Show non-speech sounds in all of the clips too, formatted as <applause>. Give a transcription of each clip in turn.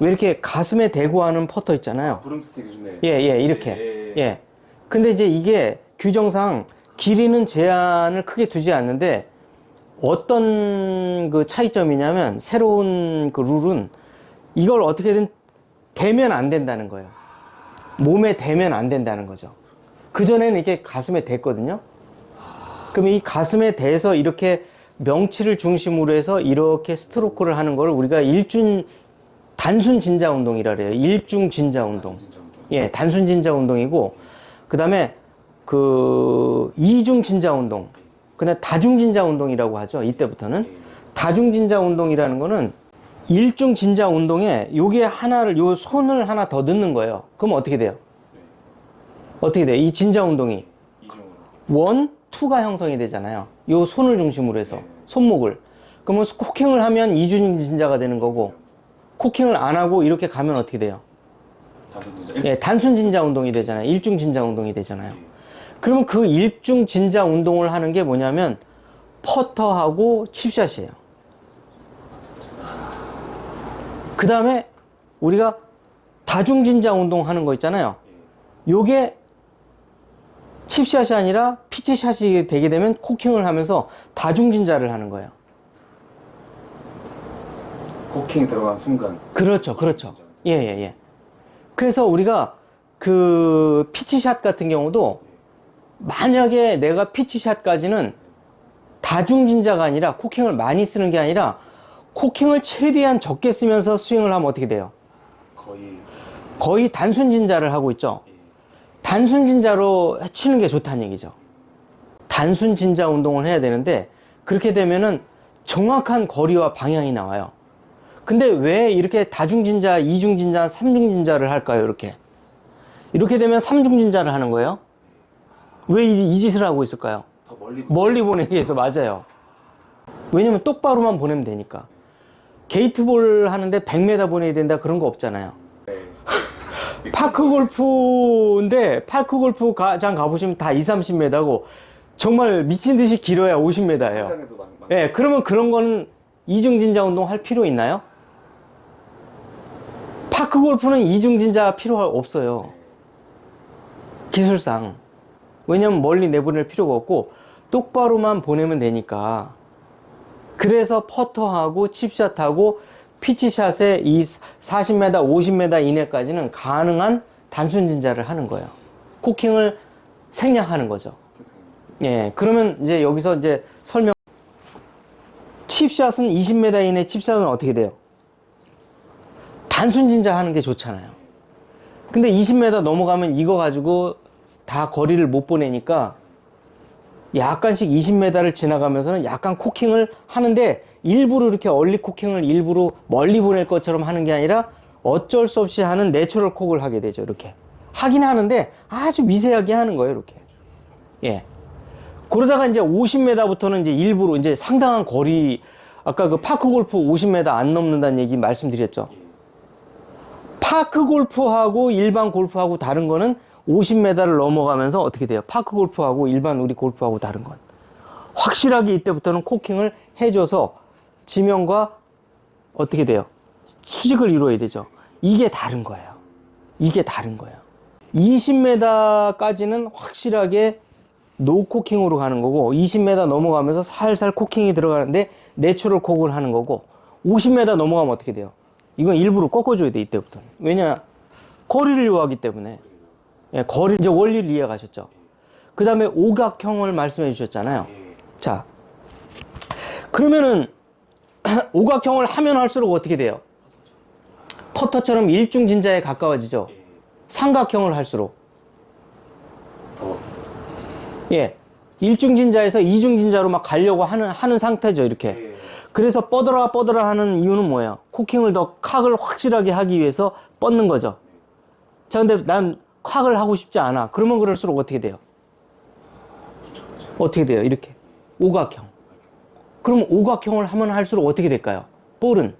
왜 이렇게 가슴에 대고 하는 퍼터 있잖아요. 브름스틱이 좋네. 예, 예, 이렇게. 예, 예. 예. 근데 이제 이게 규정상 길이는 제한을 크게 두지 않는데 어떤 그 차이점이냐면 새로운 그 룰은 이걸 어떻게든 대면 안 된다는 거예요. 몸에 대면 안 된다는 거죠. 그전에는 이렇게 가슴에 댔거든요. 그럼 이 가슴에 대서 이렇게 명치를 중심으로 해서 이렇게 스트로크를 하는 걸 우리가 일준 단순 진자 운동이라 그래요. 일중 진자 운동. 예, 단순 진자 운동이고 그다음에 그 이중 진자 운동. 그다음 다중 진자 운동이라고 하죠. 이때부터는 다중 진자 운동이라는 거는 일중 진자 운동에 요게 하나를 요 손을 하나 더 넣는 거예요. 그럼 어떻게 돼요? 어떻게 돼? 이 진자 운동이. 원, 투가 형성이 되잖아요. 요 손을 중심으로 해서 손목을. 그러면 코킹을 하면 이중 진자가 되는 거고 코킹을 안 하고 이렇게 가면 어떻게 돼요? 예, 단순 진자 운동이 되잖아요. 일중 진자 운동이 되잖아요. 그러면 그 일중 진자 운동을 하는 게 뭐냐면 퍼터하고 칩샷이에요. 그 다음에 우리가 다중 진자 운동 하는 거 있잖아요. 요게 칩샷이 아니라 피치샷이 되게 되면 코킹을 하면서 다중 진자를 하는 거예요. 코킹 들어간 순간. 그렇죠, 그렇죠. 예, 예, 예. 그래서 우리가 그 피치샷 같은 경우도 만약에 내가 피치샷까지는 다중진자가 아니라 코킹을 많이 쓰는 게 아니라 코킹을 최대한 적게 쓰면서 스윙을 하면 어떻게 돼요? 거의. 거의 단순 진자를 하고 있죠. 단순 진자로 치는 게 좋다는 얘기죠. 단순 진자 운동을 해야 되는데 그렇게 되면은 정확한 거리와 방향이 나와요. 근데 왜 이렇게 다중 진자, 이중 진자, 삼중 진자를 할까요? 이렇게. 이렇게 되면 삼중 진자를 하는 거예요. 왜 이 짓을 하고 있을까요? 더 멀리. 멀리 보내기 위해서 맞아요. 왜냐면 똑바로만 보내면 되니까. 게이트볼 하는데 100m 보내야 된다 그런 거 없잖아요. 네. <laughs> 파크 골프인데 파크 골프 장 가보시면 다 2, 30m고 정말 미친 듯이 길어야 50m예요. 현장에도 많. 많- 예, 그러면 그런 거는 이중 진자 운동 할 필요 있나요? 파크 골프는 이중 진자 필요 없어요. 기술상. 왜냐면 멀리 내보낼 필요가 없고 똑바로만 보내면 되니까. 그래서 퍼터하고 칩샷하고 피치샷에 이 40m, 50m 이내까지는 가능한 단순 진자를 하는 거예요. 코킹을 생략하는 거죠. 예, 그러면 이제 여기서 이제 설명. 칩샷은 20m 이내 칩샷은 어떻게 돼요? 단순 진자 하는 게 좋잖아요. 근데 20m 넘어가면 이거 가지고 다 거리를 못 보내니까 약간씩 20m를 지나가면서는 약간 코킹을 하는데 일부러 이렇게 얼리 코킹을 일부러 멀리 보낼 것처럼 하는 게 아니라 어쩔 수 없이 하는 내추럴 콕을 하게 되죠. 이렇게. 하긴 하는데 아주 미세하게 하는 거예요. 이렇게. 예. 그러다가 이제 50m부터는 이제 일부러 이제 상당한 거리, 아까 그 파크 골프 50m 안 넘는다는 얘기 말씀드렸죠. 파크 골프하고 일반 골프하고 다른 거는 50m를 넘어가면서 어떻게 돼요? 파크 골프하고 일반 우리 골프하고 다른 건. 확실하게 이때부터는 코킹을 해줘서 지면과 어떻게 돼요? 수직을 이루어야 되죠. 이게 다른 거예요. 이게 다른 거예요. 20m까지는 확실하게 노 코킹으로 가는 거고 20m 넘어가면서 살살 코킹이 들어가는데 내추럴 콕을 하는 거고 50m 넘어가면 어떻게 돼요? 이건 일부러 꺾어줘야 돼 이때부터 왜냐 거리를 요하기 때문에 예, 거리 이제 원리를 이해가셨죠? 그 다음에 오각형을 말씀해 주셨잖아요. 자 그러면은 <clears throat> 오각형을 하면 할수록 어떻게 돼요? 퍼터처럼 일중 진자에 가까워지죠. 삼각형을 할수록 더. 예. 일중 진자에서 이중 진자로 막 가려고 하는, 하는 상태죠, 이렇게. 예. 그래서 뻗어라 뻗어라 하는 이유는 뭐예요? 코킹을 더 칵을 확실하게 하기 위해서 뻗는 거죠. 자, 근데 난 칵을 하고 싶지 않아. 그러면 그럴수록 어떻게 돼요? 어떻게 돼요? 이렇게. 오각형. 그럼 오각형을 하면 할수록 어떻게 될까요? 볼은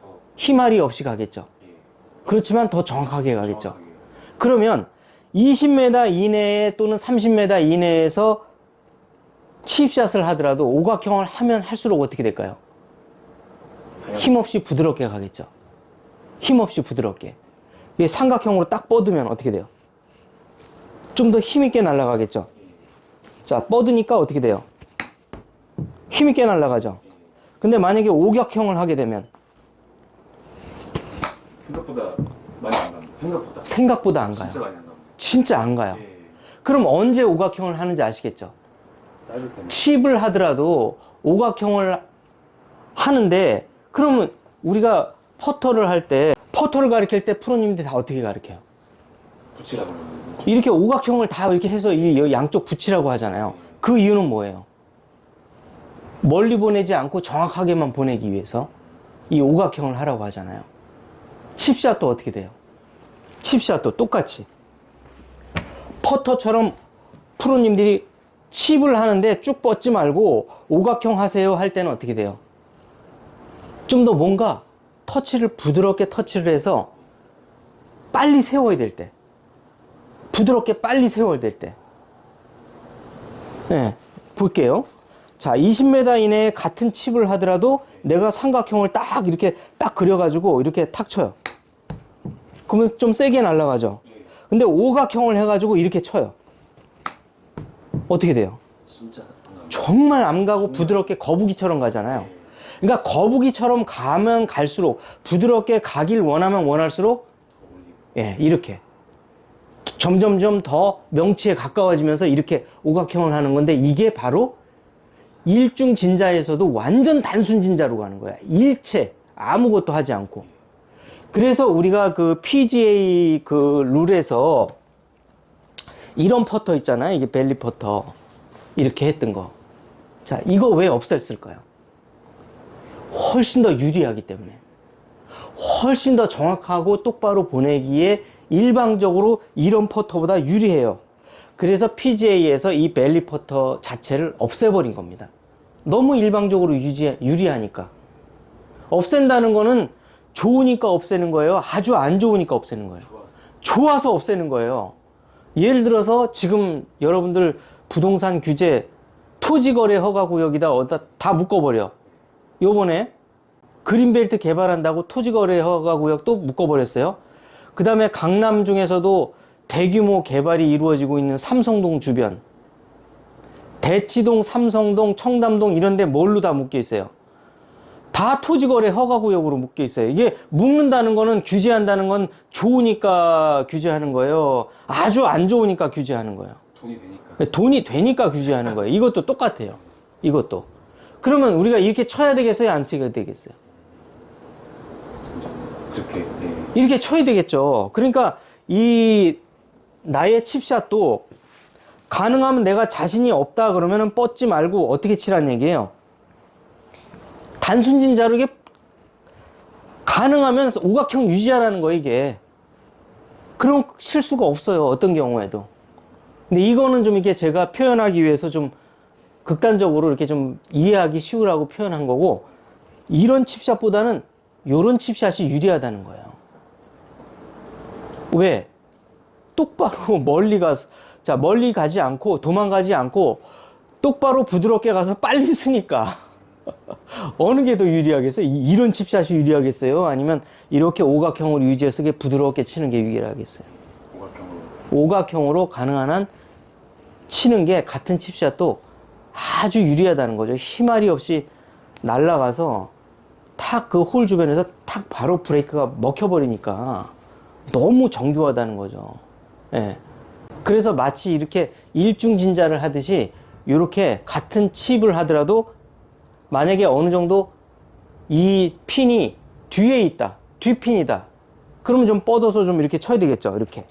더. 힘알이 없이 가겠죠. 예. 그렇지만 더 정확하게 가겠죠. 그러면 20m 이내에 또는 30m 이내에서 칩샷을 하더라도 오각형을 하면 할수록 어떻게 될까요? 힘없이 부드럽게 가겠죠. 힘없이 부드럽게. 이게 삼각형으로 딱 뻗으면 어떻게 돼요? 좀 더 힘있게 날아가겠죠? 자, 뻗으니까 어떻게 돼요? 힘있게 날아가죠? 근데 만약에 오격형을 하게 되면 생각보다 많이 안 갑니다. 생각보다. 생각보다 안 가요. 진짜 많이 안 갑니다. 진짜 안 가요. 예. 그럼 언제 오각형을 하는지 아시겠죠? 따뜻한. 칩을 하더라도 오각형을 하는데 그러면 우리가 퍼터를 할 때 퍼터를 가르칠 때 프로님들이 다 어떻게 가르쳐요? 붙이라고. 이렇게 오각형을 다 이렇게 해서 이 양쪽 붙이라고 하잖아요. 그 이유는 뭐예요? 멀리 보내지 않고 정확하게만 보내기 위해서 이 오각형을 하라고 하잖아요. 칩샷도 어떻게 돼요? 칩샷도 똑같이. 퍼터처럼 프로님들이 칩을 하는데 쭉 뻗지 말고 오각형 하세요 할 때는 어떻게 돼요? 좀 더 뭔가 터치를 부드럽게 터치를 해서 빨리 세워야 될 때. 부드럽게 빨리 세워야 될 때. 네, 볼게요. 자, 20m 이내에 같은 칩을 하더라도 내가 삼각형을 딱 이렇게 딱 그려가지고 이렇게 탁 쳐요. 그러면 좀 세게 날아가죠. 예. 근데 오각형을 해가지고 이렇게 쳐요. 어떻게 돼요? 진짜. 정말 안 가고 부드럽게 거북이처럼 가잖아요. 그러니까 거북이처럼 가면 갈수록 부드럽게 가길 원하면 원할수록 예, 이렇게 점점점 더 명치에 가까워지면서 이렇게 오각형을 하는 건데 이게 바로 일중 진자에서도 완전 단순 진자로 가는 거야. 일체 아무것도 하지 않고. 그래서 우리가 그 PGA 그 룰에서 이런 퍼터 있잖아요. 이게 벨리 퍼터. 이렇게 했던 거. 자, 이거 왜 없앴을까요? 훨씬 더 유리하기 때문에. 훨씬 더 정확하고 똑바로 보내기에 일방적으로 이런 퍼터보다 유리해요. 그래서 PGA에서 이 벨리 퍼터 자체를 없애버린 겁니다. 너무 일방적으로 유지, 유리하니까. 없앤다는 거는 좋으니까 없애는 거예요. 아주 안 좋으니까 없애는 거예요. 좋아서. 좋아서 없애는 거예요. 예를 들어서 지금 여러분들 부동산 규제 토지거래 허가구역이다 다 묶어버려. 요번에 그린벨트 개발한다고 토지거래 허가구역 또 묶어버렸어요. 그 다음에 강남 중에서도 대규모 개발이 이루어지고 있는 삼성동 주변, 대치동, 삼성동, 청담동 이런 데 뭘로 다 묶여 있어요? 다 토지거래 허가구역으로 묶여 있어요. 이게 묶는다는 거는 규제한다는 건 좋으니까 규제하는 거예요. 아주 안 좋으니까 규제하는 거예요. 돈이 되니까. 돈이 되니까 규제하는 거예요. 이것도 똑같아요. 이것도. 그러면 우리가 이렇게 쳐야 되겠어요? 안 쳐야 되겠어요? 그렇게. 예. 이렇게 쳐야 되겠죠. 그러니까 이 나의 칩샷도 가능하면 내가 자신이 없다 그러면은 뻗지 말고 어떻게 치라는 얘기예요. 단순 진자로 이게 가능하면 오각형 유지하라는 거예요, 이게. 그런 실수가 없어요. 어떤 경우에도. 근데 이거는 좀 이게 제가 표현하기 위해서 좀 극단적으로 이렇게 좀 이해하기 쉬우라고 표현한 거고, 이런 칩샷보다는 요런 칩샷이 유리하다는 거예요. 왜? 똑바로 <laughs> 멀리 가서, 자, 멀리 가지 않고, 도망가지 않고, 똑바로 부드럽게 가서 빨리 쓰니까. <laughs> 어느 게 더 유리하겠어요? 이- 이런 칩샷이 유리하겠어요? 아니면 이렇게 오각형으로 유지해서 부드럽게 치는 게 유리하겠어요? 오각형으로. 오각형으로 가능한 한 치는 게 같은 칩샷도 아주 유리하다는 거죠. 힘알이 없이 날아가서 탁 그 홀 주변에서 탁 바로 브레이크가 먹혀버리니까 너무 정교하다는 거죠. 예. 그래서 마치 이렇게 일중진자를 하듯이 이렇게 같은 칩을 하더라도 만약에 어느 정도 이 핀이 뒤에 있다. 뒷핀이다. 그러면 좀 뻗어서 좀 이렇게 쳐야 되겠죠. 이렇게.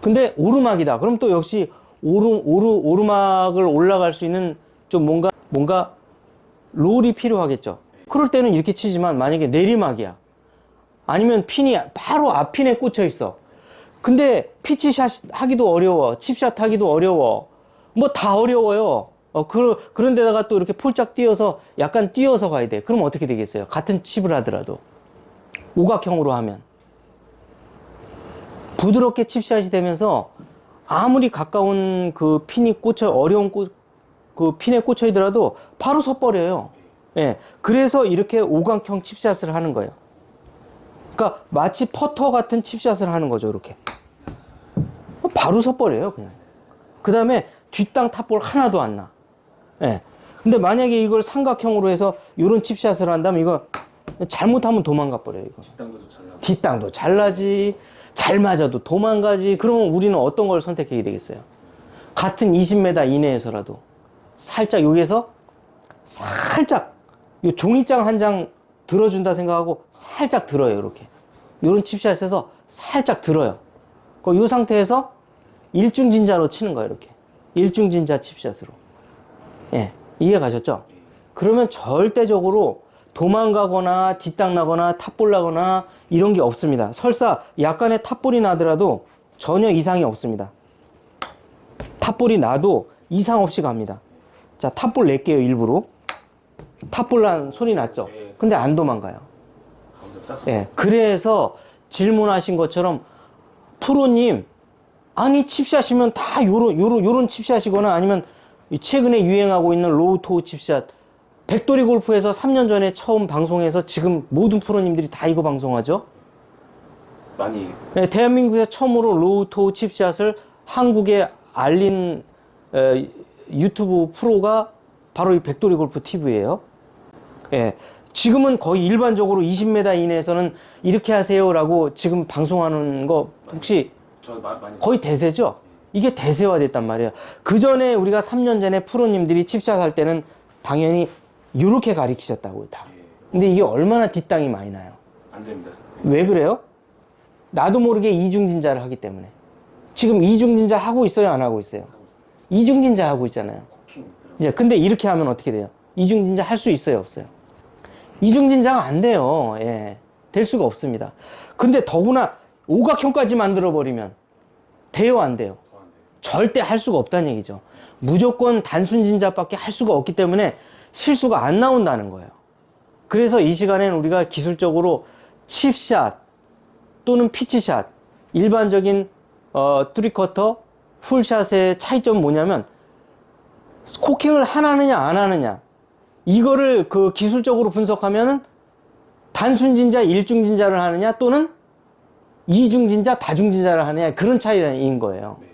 근데 오르막이다. 그럼 또 역시 오르, 오르, 오르막을 올라갈 수 있는 좀 뭔가, 뭔가 롤이 필요하겠죠. 그럴 때는 이렇게 치지만 만약에 내리막이야. 아니면 핀이 바로 앞핀에 꽂혀 있어. 근데 피치샷 하기도 어려워. 칩샷 하기도 어려워. 뭐 다 어려워요. 어, 그, 그런 데다가 또 이렇게 폴짝 뛰어서 약간 뛰어서 가야 돼. 그럼 어떻게 되겠어요? 같은 칩을 하더라도. 오각형으로 하면. 부드럽게 칩샷이 되면서 아무리 가까운 그 핀이 꽂혀 어려운 꽂, 그 핀에 꽂혀 있더라도 바로 섰버려요. 예. 그래서 이렇게 오각형 칩샷을 하는 거예요. 그러니까 마치 퍼터 같은 칩샷을 하는 거죠, 이렇게. 바로 섰버려요, 그냥. 그 다음에 뒷땅 탑볼 하나도 안 나. 예. 근데 만약에 이걸 삼각형으로 해서 이런 칩샷을 한다면 이거 잘못하면 도망가 버려요, 이거. 뒷땅도 좀잘 나고. 뒷땅도 잘 나지, 잘 맞아도 도망가지. 그러면 우리는 어떤 걸 선택해야 되겠어요? 같은 20m 이내에서라도 살짝 여기에서 살짝 요 종이장 한 장 들어준다 생각하고 살짝 들어요, 이렇게. 요런 칩샷에서 살짝 들어요. 그요 상태에서 일중진자로 치는 거예요, 이렇게. 일중진자 칩샷으로. 예, 이해 가셨죠? 그러면 절대적으로 도망가거나 뒷땅 나거나 탑볼 나거나 이런 게 없습니다. 설사 약간의 탑볼이 나더라도 전혀 이상이 없습니다. 탑볼이 나도 이상 없이 갑니다. 자, 탑볼 낼게요, 일부러. 탑볼 난 소리 났죠? 근데 안 도망가요. 예, 그래서 질문하신 것처럼 프로님 아니 칩샷이면 다 요런 요런 요런 칩샷이거나 아니면 이 최근에 유행하고 있는 로우 토우 칩샷 백돌이 골프에서 3년 전에 처음 방송해서 지금 모든 프로님들이 다 이거 방송하죠. 많이 네, 대한민국에서 처음으로 로우 토우 칩샷을 한국에 알린 에, 유튜브 프로가 바로 이 백돌이 골프 TV예요. 예. 지금은 거의 일반적으로 20m 이내에서는 이렇게 하세요라고 지금 방송하는 거 혹시 저 마, 많이 거의 대세죠? 이게 대세화 됐단 말이에요. 그 전에 우리가 3년 전에 프로님들이 칩샷 할 때는 당연히 이렇게 가리키셨다고요, 다. 예, 근데 이게 얼마나 뒷땅이 많이 나요? 안 됩니다. 왜 그래요? 나도 모르게 이중진자를 하기 때문에. 지금 이중진자 하고 있어요, 안 하고 있어요? 이중진자 하고 있잖아요. 이제 근데 이렇게 하면 어떻게 돼요? 이중진자 할 수 있어요, 없어요? 이중진자가 안 돼요. 예. 될 수가 없습니다. 근데 더구나 오각형까지 만들어 버리면 돼요, 안 돼요. 절대 할 수가 없다는 얘기죠. 무조건 단순 진자밖에 할 수가 없기 때문에 실수가 안 나온다는 거예요. 그래서 이 시간에는 우리가 기술적으로 칩샷 또는 피치샷, 일반적인 어, 트리커터, 풀샷의 차이점은 뭐냐면 코킹을 하나느냐 안 하느냐 이거를 그 기술적으로 분석하면은 단순 진자, 일중 진자를 하느냐 또는 이중 진자, 다중 진자를 하느냐 그런 차이인 거예요. 네.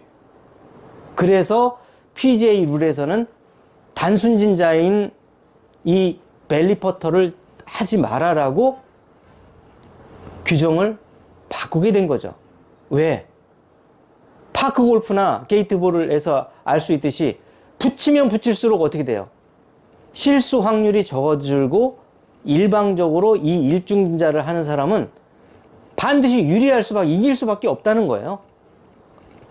그래서 PGA 룰에서는 단순 진자인 이 벨리 퍼터를 하지 말아라고 규정을 바꾸게 된 거죠. 왜? 파크 골프나 게이트볼을 해서 알 수 있듯이 붙이면 붙일수록 어떻게 돼요? 실수 확률이 적어지고 일방적으로 이 일중진자를 하는 사람은 반드시 유리할 수밖에 이길 수밖에 없다는 거예요.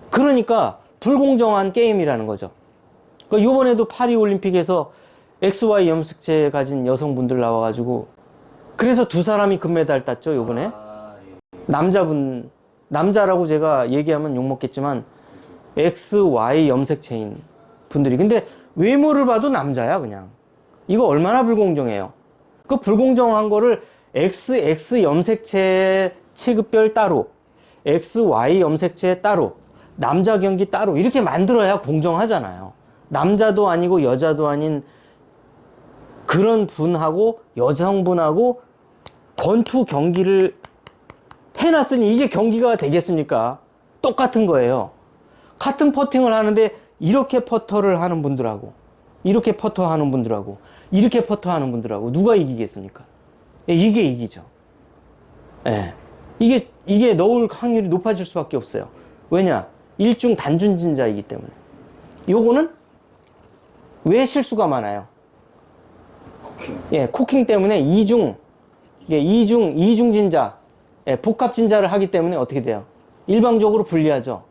그러니까 불공정한 게임이라는 거죠. 그러니까 이번에도 파리 올림픽에서 XY 염색체 가진 여성분들 나와가지고 그래서 두 사람이 금메달 땄죠 이번에 아, 예. 남자분 남자라고 제가 얘기하면 욕 먹겠지만 XY 염색체인 분들이 근데 외모를 봐도 남자야 그냥 이거 얼마나 불공정해요. 그 불공정한 거를 XX 염색체 체급별 따로 XY 염색체 따로 남자 경기 따로 이렇게 만들어야 공정하잖아요. 남자도 아니고 여자도 아닌 그런 분하고 여성분하고 권투 경기를 해놨으니 이게 경기가 되겠습니까? 똑같은 거예요. 같은 퍼팅을 하는데 이렇게 퍼터를 하는 분들하고 이렇게 퍼터 하는 분들하고 이렇게 퍼터 하는 분들하고 누가 이기겠습니까? 예, 이게 이기죠. 예. 이게, 이게 넣을 확률이 높아질 수밖에 없어요. 왜냐? 일중 단준 진자이기 때문에. 요거는 왜 실수가 많아요? 코킹. 예, 코킹 때문에 이중, 예, 이중, 이중 진자, 예, 복합 진자를 하기 때문에 어떻게 돼요? 일방적으로 불리하죠.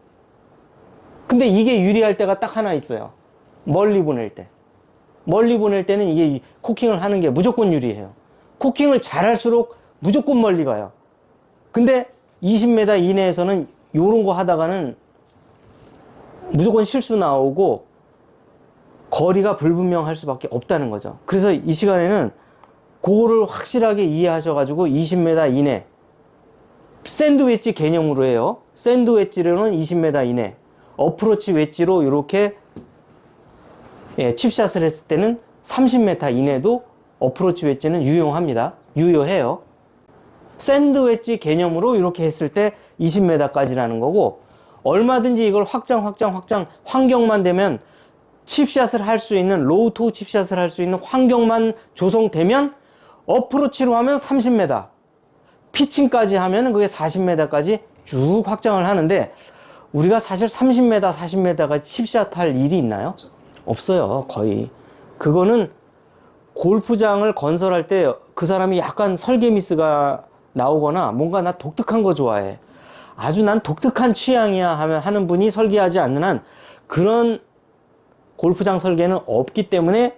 근데 이게 유리할 때가 딱 하나 있어요. 멀리 보낼 때. 멀리 보낼 때는 이게 코킹을 하는 게 무조건 유리해요. 코킹을 잘할수록 무조건 멀리 가요. 근데 20m 이내에서는 요런 거 하다가는 무조건 실수 나오고 거리가 불분명할 수밖에 없다는 거죠. 그래서 이 시간에는 그거를 확실하게 이해하셔가지고 20m 이내 샌드 웨지 개념으로 해요. 샌드 웨지로는 20m 이내, 어프로치 웨지로 이렇게 예, 칩샷을 했을 때는 30m 이내도 어프로치 웨지는 유용합니다. 유효해요. 샌드웨지 개념으로 이렇게 했을 때 20m까지라는 거고 얼마든지 이걸 확장 확장 확장 환경만 되면 칩샷을 할 수 있는 로우 토 칩샷을 할 수 있는 환경만 조성되면 어프로치로 하면 30m 피칭까지 하면 그게 40m까지 쭉 확장을 하는데 우리가 사실 30m, 40m가 칩샷 할 일이 있나요? 없어요, 거의. 그거는 골프장을 건설할 때 그 사람이 약간 설계 미스가 나오거나 뭔가 나 독특한 거 좋아해. 아주 난 독특한 취향이야 하면 하는 분이 설계하지 않는 한 그런 골프장 설계는 없기 때문에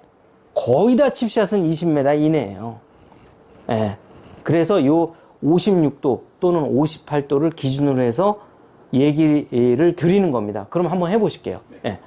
거의 다 칩샷은 20m 이내예요. 예. 그래서 요 56도 또는 58도를 기준으로 해서 얘기를 드리는 겁니다. 그럼 한번 해보실게요. 예.